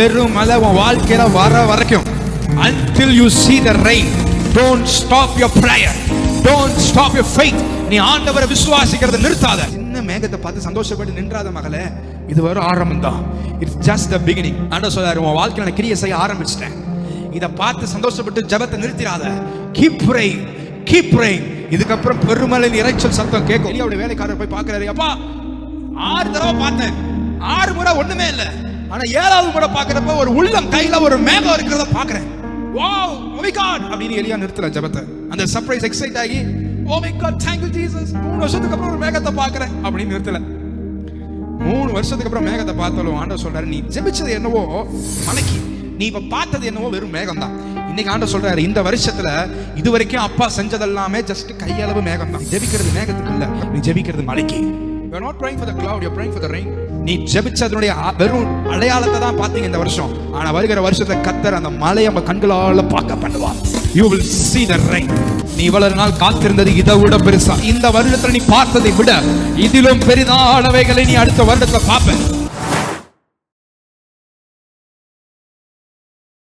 பெருமழை உன் வாழ்க்கையில வர வரைக்கும். Until you see the rain don't stop your prayer. Don't stop your faith. நீ ஆண்டவரை விசுவாசிக்கிறத நிறுத்தாத. சின்ன மேகத்தை பார்த்து சந்தோஷப்பட்டு நின்றாத மகளே இது வரும் ஆரம்பம் தான் இட்ஸ் ஜஸ்ட் த பிகினிங் ஆண்டவர் சொல்றாரு உன் வாழ்க்கையில நான் கிரியை செய்ய ஆரம்பிச்சிட்டேன். இதை பார்த்து சந்தோஷப்பட்டு ஜபத்தை நிறுத்திடாத. Keep praying. Keep praying. இதுக்கப்புறம் பெருமலையின் இறைச்சல் சத்தம் கேட்கும். அவருடைய வேலைக்காரர் போய் பார்க்கிறாரு அப்பா ஆறு தடவை பார்த்தேன். ஆறு முறை ஒண்ணுமே இல்லை. ஆனா ஏழாவது கூட பாக்குறப்ப ஒரு உள்ளம் கையில ஒரு மேகம் இருக்கிறத பாக்குறேன் வாவ் ஓ oh காட் அப்படின்னு எலியா நிறுத்தல ஜெபத்தை. அந்த சர்ப்ரைஸ் எக்ஸைட் ஆகி ஓ my God thank you Jesus மூணு வருஷத்துக்கு அப்புறம் ஒரு மேகத்தை பாக்குறேன் அப்படின்னு நிறுத்தல. மூணு வருஷத்துக்கு அப்புறம் மேகத்தை பார்த்தாலும் ஆண்டவர் சொல்றாரு நீ ஜெபிச்சது என்னவோ மலைக்கு நீ இப்ப பார்த்தது என்னவோ வெறும் மேகம் தான் இன்னைக்கு ஆண்டவர் சொல்றாரு இந்த வருஷத்துல இது வரைக்கும் அப்பா செஞ்சதெல்லாமே ஜஸ்ட் கையளவு மேகம் தான் ஜெபிக்கிறது மேகத்துக்கு இல்ல நீ ஜெபிக்கிறது மலைக்கு. You are not praying for the cloud, you are praying for the rain. நீ ஜெபிச்சதனுடைய வெறும் அடையாளத்தை தான் பார்த்தீங்க இந்த வருஷம். ஆனா வருகிற வருஷத்தை கத்தர் அந்த மலையை நம்ம கண்களால பார்க்க பண்ணுவார். You will see the rain. நீ இவ்வளவு நாள் காத்திருந்தது இதை விட பெருசா. இந்த வருடத்துல நீ பார்த்ததை விட இதிலும் பெரிதானவைகளை நீ அடுத்த வருடத்துல பார்ப்ப.